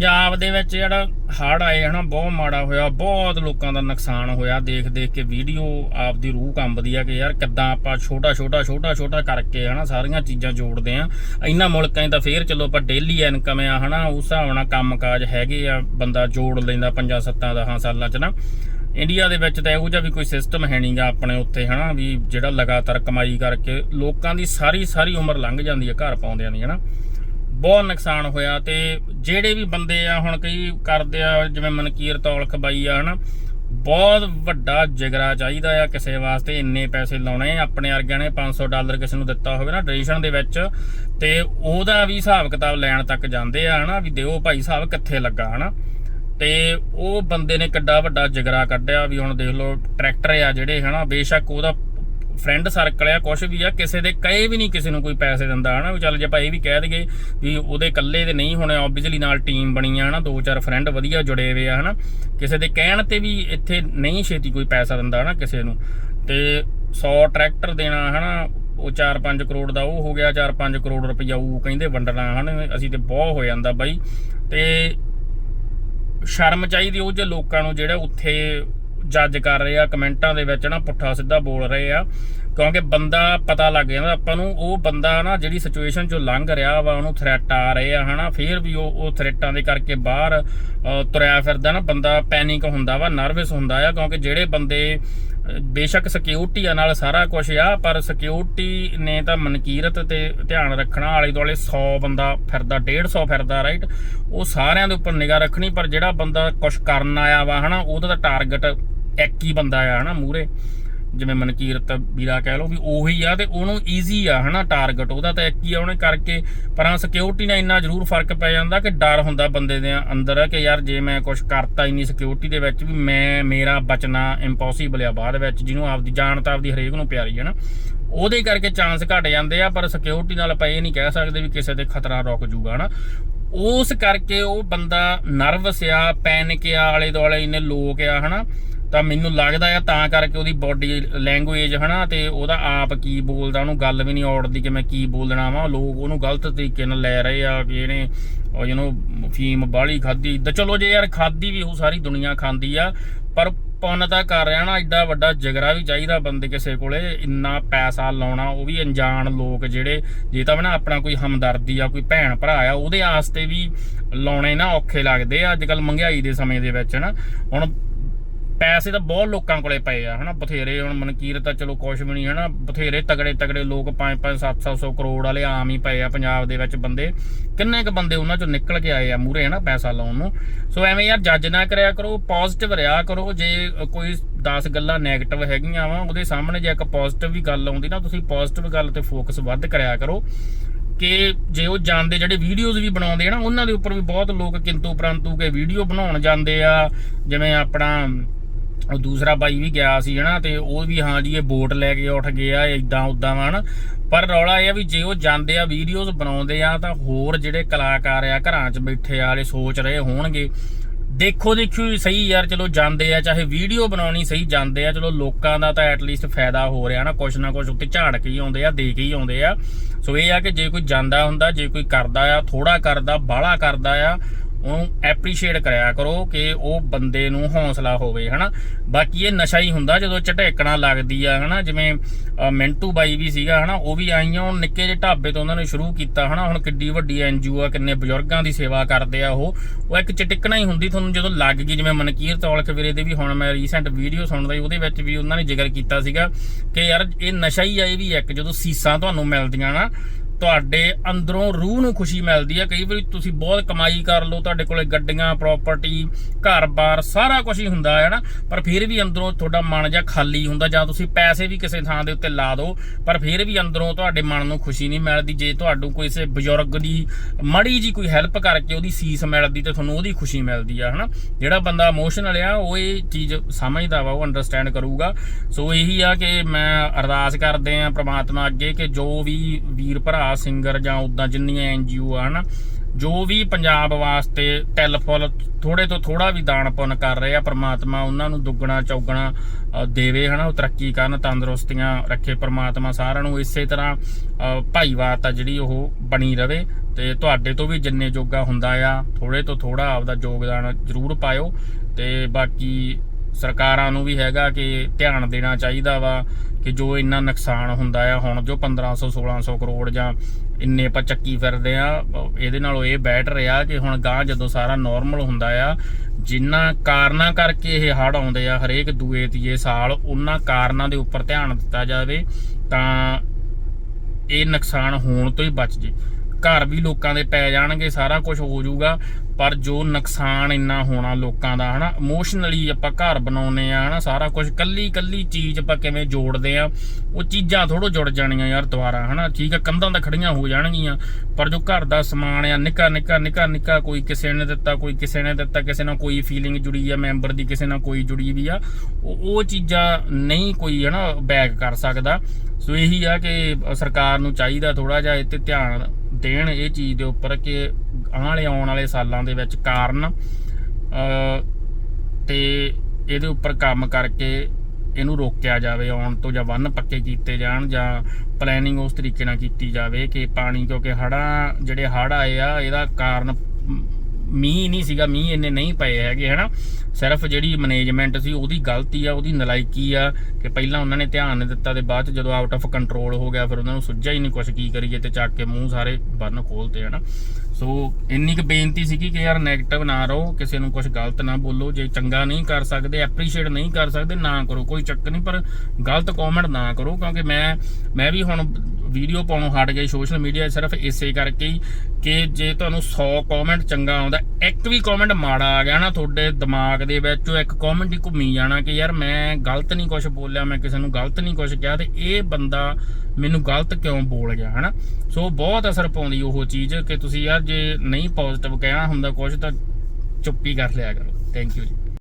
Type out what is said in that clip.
ਪੰਜਾਬ ਦੇ ਵਿੱਚ ਜਿਹੜਾ ਹੜ੍ਹ ਆਏ ਹਨਾ ਬਹੁਤ ਮਾੜਾ ਹੋਇਆ, ਬਹੁਤ ਲੋਕਾਂ ਦਾ ਨੁਕਸਾਨ ਹੋਇਆ। ਦੇਖ ਦੇਖ ਕੇ ਵੀਡੀਓ ਆਪਦੀ ਰੂਹ ਕੰਬਦੀ ਆ ਕਿ ਯਾਰ ਕਿੱਦਾਂ ਆਪਾਂ ਛੋਟਾ ਛੋਟਾ ਛੋਟਾ ਛੋਟਾ ਕਰਕੇ ਹਨਾ ਸਾਰੀਆਂ ਚੀਜ਼ਾਂ ਜੋੜਦੇ ਆ। ਇਹਨਾਂ ਮੁਲਕਾਂ 'ਚ ਤਾਂ ਫੇਰ ਚਲੋ ਆਪਾਂ ਡੇਲੀ ਇਨਕਮ ਆ ਹਨਾ, ਉਸ ਹਿਸਾਬ ਨਾਲ ਕੰਮਕਾਜ ਹੈਗੇ ਆ, ਬੰਦਾ ਜੋੜ ਲੈਂਦਾ ਪੰਜਾਂ ਸੱਤਾਂ ਦਸਾਂ ਸਾਲਾਂ 'ਚ ਨਾ। ਇੰਡੀਆ ਦੇ ਵਿੱਚ ਤਾਂ ਇਹੋ ਜਿਹਾ ਵੀ ਕੋਈ ਸਿਸਟਮ ਹੈ ਨਹੀਂਗਾ ਆਪਣੇ ਉੱਥੇ ਹਨਾ, ਵੀ ਜਿਹੜਾ ਲਗਾਤਾਰ ਕਮਾਈ ਕਰਕੇ ਲੋਕਾਂ ਦੀ ਸਾਰੀ ਸਾਰੀ ਉਮਰ ਲੰਘ ਜਾਂਦੀ ਹੈ ਘਰ ਪਾਉਂਦਿਆਂ ਦੀ ਹਨਾ। ਬਹੁਤ ਨੁਕਸਾਨ ਹੋਇਆ ਤੇ ਜਿਹੜੇ ਵੀ ਬੰਦੇ ਆ, ਹੁਣ ਕਈ ਕਰਦੇ ਆ, ਜਿਵੇਂ ਮਨਕੀਰ ਤੌਲਖ ਬਾਈ ਆ, ਹਨਾ, ਬਹੁਤ ਵੱਡਾ ਜਿਗਰਾ ਚਾਹੀਦਾ ਆ ਕਿਸੇ ਵਾਸਤੇ, ਇੰਨੇ ਪੈਸੇ ਲਾਉਣੇ, ਆਪਣੇ ਵਰਗਿਆਂ ਨੇ 500 ਡਾਲਰ ਕਿਸੇ ਨੂੰ ਦਿੱਤਾ ਹੋਵੇ ਨਾ ਡੋਨੇਸ਼ਨ ਦੇ ਵਿੱਚ, ਤੇ ਉਹਦਾ ਵੀ ਹਿਸਾਬ ਕਿਤਾਬ ਲੈਣ ਤੱਕ ਜਾਂਦੇ ਆ, ਹਨਾ, ਵੀ ਦਿਓ ਭਾਈ ਸਾਹਿਬ ਕਿੱਥੇ ਲੱਗਾ, ਹਨਾ, ਤੇ ਉਹ ਬੰਦੇ ਨੇ ਕਿੱਡਾ ਵੱਡਾ ਜਿਗਰਾ ਕੱਢਿਆ, ਵੀ ਹੁਣ ਦੇਖ ਲਓ, ਟਰੈਕਟਰ ਆ ਜਿਹੜੇ, ਹਨਾ, ਬੇਸ਼ੱਕ ਉਹਦਾ ਫਰੈਂਡ ਸਰਕਲ ਆ, ਕੁਛ ਵੀ ਆ, ਕਿਸੇ ਦੇ ਕਹੇ ਵੀ ਨਹੀਂ ਕਿਸੇ ਨੂੰ ਕੋਈ ਪੈਸੇ ਦਿੰਦਾ, ਹਨਾ, ਵੀ ਚੱਲ ਜੇ ਆਪਾਂ ਇਹ ਵੀ ਕਹਿ ਦਈਏ ਵੀ ਉਹਦੇ ਇਕੱਲੇ ਦੇ ਨਹੀਂ ਹੋਣੇ ਆਬਵੀਅਸਲੀ ਨਾਲ ਟੀਮ ਬਣੀ ਆ, ਹਨਾ, ਦੋ ਚਾਰ ਫਰੈਂਡ ਵਧੀਆ ਜੁੜੇ ਹੋਏ ਆ, ਹਨਾ, ਕਿਸੇ ਦੇ ਕਹਿਣ ਤੇ ਵੀ ਇੱਥੇ ਨਹੀਂ ਛੇਤੀ ਕੋਈ ਪੈਸਾ ਦਿੰਦਾ, ਹਨਾ, ਕਿਸੇ ਨੂੰ। ਤੇ 100 ਟਰੈਕਟਰ ਦੇਣਾ, ਹਨਾ, ਉਹ 4-5 ਕਰੋੜ ਦਾ ਉਹ ਹੋ ਗਿਆ 4-5 ਕਰੋੜ ਰੁਪਈਆ ਉਹ ਕਹਿੰਦੇ ਵੰਡਣਾ, ਹਨ, ਅਸੀਂ ਤੇ ਬਹੁਤ ਹੋ ਜਾਂਦਾ ਬਾਈ। ਤੇ ਸ਼ਰਮ ਚਾਹੀਦੀ ਉਹ ਜੇ ਲੋਕਾਂ ਨੂੰ ਜਿਹੜਾ ਉੱਥੇ ਜੱਜ ਕਰ ਰਹੇ ਆ, ਕਮੈਂਟਾਂ ਦੇ ਵਿੱਚ ਨਾ ਪੁੱਠਾ ਸਿੱਧਾ ਬੋਲ ਰਹੇ ਆ। ਕਿਉਂਕਿ ਬੰਦਾ ਪਤਾ ਲੱਗ ਜਾਂਦਾ, ਆਪਾਂ ਨੂੰ ਉਹ ਬੰਦਾ ਨਾ ਜਿਹੜੀ ਸਿਚੁਏਸ਼ਨ ਚੋਂ ਲੰਘ ਰਿਹਾ ਵਾ, ਉਹਨੂੰ ਥ੍ਰੈਟ ਆ ਰਹੇ ਆ, ਹਨਾ। ਫਿਰ ਵੀ ਉਹ ਉਹ ਥ੍ਰੈਟਾਂ ਦੇ ਕਰਕੇ ਬਾਹਰ ਤੁਰਿਆ ਫਿਰਦਾ ਨਾ ਬੰਦਾ ਪੈਨਿਕ ਹੁੰਦਾ ਵਾ ਨਰਵਸ ਹੁੰਦਾ ਆ, ਕਿਉਂਕਿ ਜਿਹੜੇ ਬੰਦੇ ਬੇਸ਼ੱਕ ਸਿਕਿਉਰਿਟੀ ਆ ਨਾਲ ਸਾਰਾ ਕੁਝ ਆ, ਪਰ ਸਿਕਿਉਰਿਟੀ ਨੇ ਤਾਂ ਮਨਕੀਰਤ ਤੇ ਧਿਆਨ ਰੱਖਣਾ ਆਲੇ ਦੁਆਲੇ 100 ਬੰਦਾ ਫਿਰਦਾ 150 ਫਿਰਦਾ ਰਾਈਟ ਉਹ ਸਾਰਿਆਂ ਦੇ ਉੱਪਰ ਨਿਗਾਹ ਰੱਖਣੀ, ਪਰ ਜਿਹੜਾ ਬੰਦਾ ਕੁਝ ਕਰਨ ਆਇਆ ਵਾ, ਹਨਾ, ਉਹਦਾ ਤਾਂ ਟਾਰਗੇਟ ਇੱਕ ਹੀ ਬੰਦਾ ਆ, ਹਨਾ ਮੂਰੇ ਜਿਵੇਂ ਮਨਕੀਰਤ ਵੀਰਾ ਕਹਿ ਲਓ ਵੀ ਉਹੀ ਆ ਤੇ ਉਹਨੂੰ ਈਜ਼ੀ ਆ, ਹਨਾ ਟਾਰਗੇਟ ਉਹਦਾ ਤਾਂ ਇੱਕ ਹੀ ਆ, ਉਹਨੇ ਕਰਕੇ ਪਰ ਹਾਂ ਸਿਕਿਉਰਿਟੀ ਨਾਲ ਇੰਨਾ ਜ਼ਰੂਰ ਫ਼ਰਕ ਪੈ ਜਾਂਦਾ ਕਿ ਡਰ ਹੁੰਦਾ ਬੰਦੇ ਦੇ ਅੰਦਰ ਕਿ ਯਾਰ ਜੇ ਮੈਂ ਕੁਝ ਕਰਤਾ ਹੀ ਨਹੀਂ ਸਿਕਿਉਰਿਟੀ ਦੇ ਵਿੱਚ ਵੀ ਮੈਂ, ਮੇਰਾ ਬਚਣਾ ਇੰਪੋਸੀਬਲ ਆ ਬਾਅਦ ਵਿੱਚ, ਜਿਹਨੂੰ ਆਪਦੀ ਜਾਨ ਤਾਂ ਆਪਦੀ ਹਰੇਕ ਨੂੰ ਪਿਆਰੀ ਹੈ ਨਾ। ਉਹਦੇ ਕਰਕੇ ਚਾਂਸ ਘਟ ਜਾਂਦੇ ਆ, ਪਰ ਸਿਕਿਉਰਿਟੀ ਨਾਲ ਆਪਾਂ ਇਹ ਨਹੀਂ ਕਹਿ ਸਕਦੇ ਵੀ ਕਿਸੇ ਤੇ ਖਤਰਾ ਰੁਕ ਜੂਗਾ, ਹਨਾ। ਉਸ ਕਰਕੇ ਉਹ ਬੰਦਾ ਨਰਵਸ ਆ ਪੈਨਿਕ ਆ ਆਲੇ ਦੁਆਲੇ ਇੰਨੇ ਲੋਕ ਆ, ਹਨਾ। ਤਾਂ ਮੈਨੂੰ ਲੱਗਦਾ ਆ ਤਾਂ ਕਰਕੇ ਉਹਦੀ ਬਾਡੀ ਲੈਂਗੁਏਜ ਹਨਾ ਤੇ ਉਹਦਾ ਆਪ ਕੀ ਬੋਲਦਾ, ਉਹਨੂੰ ਗੱਲ ਵੀ ਨਹੀਂ ਔੜਦੀ ਕਿ ਮੈਂ ਕੀ ਬੋਲਣਾ ਵਾ। ਲੋਕ ਉਹਨੂੰ ਗਲਤ ਤਰੀਕੇ ਨਾਲ ਲੈ ਰਹੇ ਆ ਕਿ ਇਹਨੇ ਯੂ نو ਫੀਮ ਬਾਲੀ ਖਾਦੀ ਤਾਂ ਚਲੋ ਜੇ ਯਾਰ ਖਾਦੀ ਵੀ ਉਹ ਸਾਰੀ ਦੁਨੀਆ ਖਾਂਦੀ ਆ, ਪਰ ਪੁੰਨ ਤਾਂ ਕਰ ਰਿਹਾ ਨਾ, ਐਡਾ ਵੱਡਾ ਜਗਰਾ ਵੀ ਚਾਹੀਦਾ ਬੰਦੇ ਕਿਸੇ ਕੋਲੇ, ਇੰਨਾ ਪੈਸਾ ਲਾਉਣਾ, ਉਹ ਵੀ ਅਣਜਾਣ ਲੋਕ ਜਿਹੜੇ, ਜੇ ਤਾਂ ਨਾ ਆਪਣਾ ਕੋਈ ਹਮਦਰਦੀ ਆ, ਕੋਈ ਭੈਣ ਭਰਾ ਆ, ਉਹਦੇ ਆਸਤੇ ਵੀ ਲਾਉਣੇ ਨਾ ਔਖੇ ਲੱਗਦੇ ਆ। ਅੱਜ ਕੱਲ ਮਹਿੰਗਾਈ ਦੇ ਸਮੇਂ ਦੇ ਵਿੱਚ ਨਾ, ਹੁਣ ਪੈਸੇ ਤਾਂ ਬਹੁਤ ਲੋਕਾਂ ਕੋਲੇ ਪਏ ਆ, ਹਨਾ, ਬਥੇਰੇ ਹੁਣ ਮਨਕੀਰ ਤਾਂ ਚਲੋ ਕੁਛ ਵੀ ਨਹੀਂ, ਹਨਾ, ਬਥੇਰੇ ਤਗੜੇ ਤਗੜੇ ਲੋਕ 5 5 7 700 ਕਰੋੜ ਵਾਲੇ ਆਮ ਹੀ ਪਏ ਆ ਪੰਜਾਬ ਦੇ ਵਿੱਚ ਬੰਦੇ। ਕਿੰਨੇ ਕ ਬੰਦੇ ਉਹਨਾਂ ਚੋਂ ਨਿਕਲ ਕੇ ਆਏ ਆ ਮੂਰੇ ਹਨਾ, ਪੈਸਾ ਲਾਉਣ ਨੂੰ। ਸੋ ਐਵੇਂ ਯਾਰ ਜੱਜ ਨਾ ਕਰਿਆ ਕਰੋ ਪੋਜ਼ਿਟਿਵ ਰਿਹਾ ਕਰੋ, ਜੇ ਕੋਈ 10 ਗੱਲਾਂ 네ਗੇਟਿਵ ਹੈਗੀਆਂ ਵਾ, ਉਹਦੇ ਸਾਹਮਣੇ ਜੇ ਇੱਕ ਪੋਜ਼ਿਟਿਵ ਵੀ ਗੱਲ ਆਉਂਦੀ ਨਾ, ਤੁਸੀਂ ਪੋਜ਼ਿਟਿਵ ਗੱਲ ਤੇ ਫੋਕਸ ਵੱਧ ਕਰਿਆ ਕਰੋ ਕਿ ਜੇ ਉਹ ਜਾਂਦੇ, ਜਿਹੜੇ ਵੀਡੀਓਜ਼ ਵੀ ਬਣਾਉਂਦੇ ਆ ਨਾ, ਉਹਨਾਂ ਦੇ ਉੱਪਰ ਵੀ ਬਹੁਤ ਲੋਕ ਕਿੰਤੂ ਪਰੰਤੂ ਕੇ ਵੀਡੀਓ ਬਣਾਉਣ ਜਾਂਦੇ ਆ, ਜਿਵੇਂ ਆਪਣਾ ਉਹ ਦੂਸਰਾ ਬਾਈ ਵੀ ਗਿਆ ਸੀ ਹਨਾ, ਤੇ ਉਹ ਵੀ ਹਾਂ ਜੀ ਇਹ ਬੋਟ ਲੈ ਕੇ ਉੱਠ ਗਿਆ ਇਦਾਂ ਉਦਾਂ ਵਾ ਹਨਾ। ਪਰ ਰੌਲਾ ਇਹ ਆ ਵੀ ਜੇ ਉਹ ਜਾਂਦੇ ਆ ਵੀਡੀਓਜ਼ ਬਣਾਉਂਦੇ ਆ, ਤਾਂ ਹੋਰ ਜਿਹੜੇ ਕਲਾਕਾਰ ਆ, ਘਰਾਂ 'ਚ ਬੈਠੇ ਆ, ਵਾਲੇ ਸੋਚ ਰਹੇ ਹੋਣਗੇ। ਦੇਖੋ ਦੇਖਿਓ ਸਹੀ ਯਾਰ, ਚਲੋ ਜਾਂਦੇ ਆ, ਚਾਹੇ ਵੀਡੀਓ ਬਣਾਉਣੀ ਸਹੀ ਜਾਂਦੇ ਆ, ਚਲੋ ਲੋਕਾਂ ਦਾ ਤਾਂ ਐਟਲੀਸਟ ਫਾਇਦਾ ਹੋ ਰਿਹਾ ਨਾ, ਕੁਛ ਨਾ ਕੁਛ ਉੱਤੇ ਝਾੜ ਕੇ ਹੀ ਆਉਂਦੇ ਆ, ਦੇ ਕੇ ਹੀ ਆਉਂਦੇ ਆ। ਸੋ ਇਹ ਆ ਕਿ ਜੇ ਕੋਈ ਜਾਂਦਾ ਹੁੰਦਾ, ਜੇ ਕੋਈ ਕਰਦਾ ਆ ਥੋੜਾ ਕਰਦਾ, ਬਾਹਲਾ ਕਰਦਾ ਆ ਉਹਨੂੰ ਐਪਰੀਸ਼ੀਏਟ ਕਰਿਆ ਕਰੋ ਕਿ ਉਹ ਬੰਦੇ ਨੂੰ ਹੌਸਲਾ ਹੋਵੇ, ਹਨਾ? ਬਾਕੀ ਇਹ ਨਸ਼ਾ ਹੀ ਹੁੰਦਾ ਜਦੋਂ ਝਟੇਕਣਾ ਲੱਗਦੀ ਆ, ਹਨਾ? ਜਿਵੇਂ ਮਿੰਟੂ ਬਾਈ ਵੀ ਸੀਗਾ, ਹਨਾ? ਉਹ ਵੀ ਆਈਆਂ ਉਹ ਨਿੱਕੇ ਜਿਹੇ ਢਾਬੇ ਤੋਂ ਉਹਨਾਂ ਨੇ ਸ਼ੁਰੂ ਕੀਤਾ, ਹਨਾ? ਹੁਣ ਕਿੱਡੀ ਵੱਡੀ ਐਨਜੀਓ ਆ, ਕਿੰਨੇ ਬਜ਼ੁਰਗਾਂ ਦੀ ਸੇਵਾ ਕਰਦੇ ਆ ਉਹ। ਉਹ ਇੱਕ ਚਟਿਕਣਾ ਹੀ ਹੁੰਦੀ ਤੁਹਾਨੂੰ ਜਦੋਂ ਲੱਗ ਗਈ, ਜਿਵੇਂ ਮਨਕੀਰ ਤੌਲਖ ਵੀਰੇ ਦੇ ਵੀ ਹੁਣ ਮੈਂ ਰੀਸੈਂਟ ਵੀਡੀਓ ਸੁਣਦਾ ਉਹਦੇ ਵਿੱਚ ਵੀ ਉਹਨਾਂ ਨੇ ਜ਼ਿਕਰ ਕੀਤਾ ਸੀਗਾ ਕਿ ਯਾਰ ਇਹ ਨਸ਼ਾ ਹੀ ਆ, ਇਹ ਵੀ ਇੱਕ, ਜਦੋਂ ਸੀਸਾਂ ਤੁਹਾਨੂੰ ਮਿਲਦੀਆਂ ਨਾ ਤੁਹਾਡੇ ਅੰਦਰੋਂ ਰੂਹ ਨੂੰ ਖੁਸ਼ੀ ਮਿਲਦੀ ਹੈ। ਕਈ ਵਾਰੀ ਤੁਸੀਂ ਬਹੁਤ ਕਮਾਈ ਕਰ ਲਓ, ਤੁਹਾਡੇ ਕੋਲੇ ਗੱਡੀਆਂ ਪ੍ਰਾਪਰਟੀ ਘਰ-ਬਾਰ, ਸਾਰਾ ਕੁਝ ਹੀ ਹੁੰਦਾ ਹੈ ਨਾ। ਪਰ ਫਿਰ ਵੀ ਅੰਦਰੋਂ ਤੁਹਾਡਾ ਮਨ ਜਾਂ ਖਾਲੀ ਹੁੰਦਾ, ਜਾਂ ਤੁਸੀਂ ਪੈਸੇ ਵੀ ਕਿਸੇ ਥਾਂ ਦੇ ਉੱਤੇ ਲਾ ਦਿਓ ਪਰ ਫਿਰ ਵੀ ਅੰਦਰੋਂ ਤੁਹਾਡੇ ਮਨ ਨੂੰ ਖੁਸ਼ੀ ਨਹੀਂ ਮਿਲਦੀ। ਜੇ ਤੁਹਾਨੂੰ ਕੋਈ ਸੇ ਬਜ਼ੁਰਗ ਦੀ ਮੜੀ ਜੀ ਕੋਈ ਹੈਲਪ ਕਰਕੇ ਉਹਦੀ ਸੀਸ ਮਿਲਦੀ, ਤੇ ਤੁਹਾਨੂੰ ਉਹਦੀ ਖੁਸ਼ੀ ਮਿਲਦੀ ਆ, ਹਨਾ। ਜਿਹੜਾ ਬੰਦਾ ਇਮੋਸ਼ਨਲ ਆ, ਉਹ ਇਹ ਚੀਜ਼ ਸਮਝਦਾ ਵਾ, ਉਹ ਅੰਡਰਸਟੈਂਡ ਕਰੂਗਾ। ਸੋ ਇਹੀ ਆ ਕਿ ਮੈਂ ਅਰਦਾਸ ਕਰਦੇ ਆ ਪ੍ਰਮਾਤਮਾ ਅੱਗੇ ਕਿ ਜੋ ਵੀ ਵੀਰ ਭਰਾ ਸਿੰਗਰ ਜਾਂ ਉਦਾਂ ਜਿੰਨੀਆਂ ਐਨਜੀਓ ਆ ਹਨਾ ਜੋ ਵੀ ਪੰਜਾਬ ਵਾਸਤੇ ਟੈਲ ਫੁੱਲ ਥੋੜੇ ਤੋਂ ਥੋੜਾ ਵੀ ਦਾਨ ਪੁੰਨ ਕਰ ਰਹੇ ਆ ਪ੍ਰਮਾਤਮਾ ਉਹਨਾਂ ਨੂੰ ਦੁੱਗਣਾ ਚੌਗਣਾ ਅ, ਦੇਵੇ ਹਨਾ ਉਹ ਤਰੱਕੀ ਕਰਨ ਤੰਦਰੁਸਤੀਆਂ ਰੱਖੇ ਪ੍ਰਮਾਤਮਾ ਸਾਰਿਆਂ ਨੂੰ ਇਸੇ ਤਰ੍ਹਾਂ ਅ, ਆ ਜਿਹੜੀ ਉਹ ਬਣੀ ਰਵੇ ਤੇ ਤੁਹਾਡੇ ਤੋਂ ਵੀ ਜਿੰਨੇ ਜੋਗਾ ਹੁੰਦਾ ਆ ਥੋੜੇ ਤੋਂ ਥੋੜਾ ਆਪਦਾ ਯੋਗਦਾਨ ਜ਼ਰੂਰ ਪਾਇਓ ਤੇ ਬਾਕੀ ਸਰਕਾਰਾਂ ਨੂੰ ਵੀ ਹੈਗਾ ਕਿ ਧਿਆਨ ਦੇਣਾ ਚਾਹੀਦਾ ਵਾ ਕਿ ਜੋ ਇੰਨਾ ਨੁਕਸਾਨ ਹੁੰਦਾ ਆ, ਹੁਣ ਜੋ 1500 1600 ਕਰੋੜ ਜਾਂ ਇੰਨੇ ਆਪਾਂ ਚੱਕੀ ਫਿਰਦੇ ਆ ਇਹਦੇ ਨਾਲੋਂ ਇਹ ਬੈਟਰ ਆ ਕਿ ਹੁਣ ਗਾਂ ਜਦੋਂ ਸਾਰਾ ਨਾਰਮਲ ਹੁੰਦਾ ਆ, ਜਿੰਨਾ ਕਾਰਨਾਂ ਕਰਕੇ ਇਹ ਹੜ ਆਉਂਦੇ ਆ, ਹਰੇਕ ਦੂਏ, ਤੀਏ ਸਾਲ ਉਹਨਾਂ ਕਾਰਨਾਂ ਦੇ ਉੱਪਰ ਧਿਆਨ ਦਿੱਤਾ ਜਾਵੇ ਤਾਂ ਇਹ ਨੁਕਸਾਨ ਹੋਣ ਤੋਂ ਹੀ ਬਚ ਜੇ। ਘਰ ਵੀ ਲੋਕਾਂ ਦੇ ਪੈ ਜਾਣਗੇ, ਸਾਰਾ ਕੁਝ ਹੋ ਜਾਊਗਾ। ਪਰ ਜੋ ਨੁਕਸਾਨ ਇੰਨਾ ਹੋਣਾ ਲੋਕਾਂ ਦਾ, ਹਨਾ ਇਮੋਸ਼ਨਲੀ ਆਪਾਂ ਘਰ ਬਣਾਉਨੇ ਆ ਹਨਾ, ਸਾਰਾ ਕੁਝ ਕੱਲੀ ਕੱਲੀ ਚੀਜ਼ ਆਪਾਂ ਕਿਵੇਂ ਜੋੜਦੇ ਆ ਉਹ ਚੀਜ਼ਾਂ ਥੋੜੋ ਜੁੜ ਜਾਣੀਆਂ ਯਾਰ ਦੁਬਾਰਾ, ਹਨਾ, ਠੀਕ ਆ, ਕੰਧਾਂ ਤਾਂ ਖੜੀਆਂ ਹੋ ਜਾਣਗੀਆਂ, ਪਰ ਜੋ ਘਰ ਦਾ ਸਮਾਨ ਆ, ਨਿੱਕਾ ਨਿੱਕਾ ਨਿੱਕਾ ਨਿੱਕਾ ਕੋਈ ਕਿਸੇ ਨੇ ਦਿੱਤਾ, ਕੋਈ ਕਿਸੇ ਨੇ ਦਿੱਤਾ, ਕਿਸੇ ਨਾਲ ਕੋਈ ਫੀਲਿੰਗ ਜੁੜੀ ਆ ਮੈਂਬਰ ਦੀ ਕਿਸੇ ਨਾਲ ਕੋਈ ਜੁੜੀ ਵੀ ਆ, ਉਹ ਉਹ ਚੀਜ਼ਾਂ ਨਹੀਂ ਕੋਈ, ਹਨਾ ਬੈਕ ਕਰ ਸਕਦਾ। ਸੋ ਇਹੀ ਆ ਕਿ ਸਰਕਾਰ ਨੂੰ ਚਾਹੀਦਾ ਥੋੜਾ ਜਿਹਾ ਇਹ ਤੇ ਧਿਆਨ ਦੇਣ ਇਹ ਚੀਜ਼ ਦੇ ਉੱਪਰ ਕਿ ਆਉਣ ਵਾਲੇ ਆਉਣ ਵਾਲੇ ਸਾਲਾਂ ਦੇ ਵਿੱਚ ਕਾਰਨ ਅ, ਤੇ ਇਹਦੇ ਉੱਪਰ ਕੰਮ ਕਰਕੇ ਇਹਨੂੰ ਰੋਕਿਆ ਜਾਵੇ ਆਉਣ ਤੋਂ ਜਾਂ ਵੰਨ ਪੱਕੇ ਕੀਤੇ ਜਾਣ ਜਾਂ ਪਲੈਨਿੰਗ ਉਸ ਤਰੀਕੇ ਨਾਲ ਕੀਤੀ ਜਾਵੇ ਕਿ ਪਾਣੀ ਕਿਉਂਕਿ ਹੜ੍ਹਾਂ ਜਿਹੜੇ ਹੜ੍ਹ ਆਏ ਆ ਇਹਦਾ ਕਾਰਨ ਮੀਂਹ ਨਹੀਂ ਸੀਗਾ, ਮੀਂਹ ਇੰਨੇ ਨਹੀਂ ਪਏ ਹੈਗੇ, ਹਨਾ? ਸਿਰਫ ਜਿਹੜੀ ਮੈਨੇਜਮੈਂਟ ਸੀ, ਉਹਦੀ ਗਲਤੀ ਆ, ਉਹਦੀ ਨਲਾਇਕੀ ਆ, ਕਿ ਪਹਿਲਾਂ ਉਹਨਾਂ ਨੇ ਧਿਆਨ ਨਹੀਂ ਦਿੱਤਾ ਤੇ ਬਾਅਦ ਚ ਜਦੋਂ ਆਊਟ ਆਫ ਕੰਟਰੋਲ ਹੋ ਗਿਆ, ਫਿਰ ਉਹਨਾਂ ਨੂੰ ਸੁੱਝਿਆ ਹੀ ਨਹੀਂ ਕੁਝ ਕੀ ਕਰੀਏ ਤੇ ਚੱਕ ਕੇ ਮੂੰਹ ਸਾਰੇ ਬੰਨ ਖੋਲਤੇ ਹਨਾ? ਸੋ ਇੰਨੀ ਕੁ ਬੇਨਤੀ ਸੀਗੀ ਕਿ ਯਾਰ 네ਗੇਟਿਵ ਨਾ ਰਹੋ, ਕਿਸੇ ਨੂੰ ਕੁਝ ਗਲਤ ਨਾ ਬੋਲੋ, ਜੇ ਚੰਗਾ ਨਹੀਂ ਕਰ ਸਕਦੇ ਐਪਰੀਸ਼ੀਏਟ ਨਹੀਂ ਕਰ ਸਕਦੇ, ਨਾ ਕਰੋ, ਕੋਈ ਚੱਕਰ ਨਹੀਂ ਪਰ ਗਲਤ ਕਮੈਂਟ ਨਾ ਕਰੋ, ਕਿਉਂਕਿ ਮੈਂ ਮੈਂ ਵੀ ਹੁਣ ਵੀਡੀਓ ਪਾਉਣੋਂ ਹਟ ਗਈ ਸੋਸ਼ਲ ਮੀਡੀਆ ਸਿਰਫ ਇਸੇ ਕਰਕੇ ਹੀ ਕਿ ਜੇ ਤੁਹਾਨੂੰ 100 ਕਮੈਂਟ ਚੰਗਾ ਆਉਂਦਾ, ਇੱਕ ਵੀ ਕਮੈਂਟ ਮਾੜਾ ਆ ਗਿਆ ਨਾ ਤੁਹਾਡੇ ਦਿਮਾਗ ਦੇ ਵਿੱਚ ਉਹ ਇੱਕ ਕਮੈਂਟ ਹੀ ਘੁੰਮੀ ਜਾਣਾ ਕਿ ਯਾਰ ਮੈਂ ਗਲਤ ਨਹੀਂ ਕੁਝ ਬੋਲਿਆ, ਮੈਂ ਕਿਸੇ ਨੂੰ ਗਲਤ ਨਹੀਂ ਕੁਝ ਕਿਹਾ ਤੇ ਇਹ ਬੰਦਾ ਮੈਨੂੰ ਗਲਤ ਕਿਉਂ ਬੋਲ ਗਿਆ, ਹਨਾ? ਸੋ ਬਹੁਤ ਅਸਰ ਪਾਉਂਦੀ ਉਹ ਚੀਜ਼ ਕਿ ਤੁਸੀਂ ਯਾਰ ਜੇ ਨਹੀਂ ਪੋਜ਼ਿਟਿਵ ਕਹਿਣਾ ਹੁੰਦਾ ਕੁਝ ਤਾਂ ਚੁੱਪੀ ਕਰ ਲਿਆ ਕਰੋ। ਥੈਂਕ ਯੂ ਜੀ।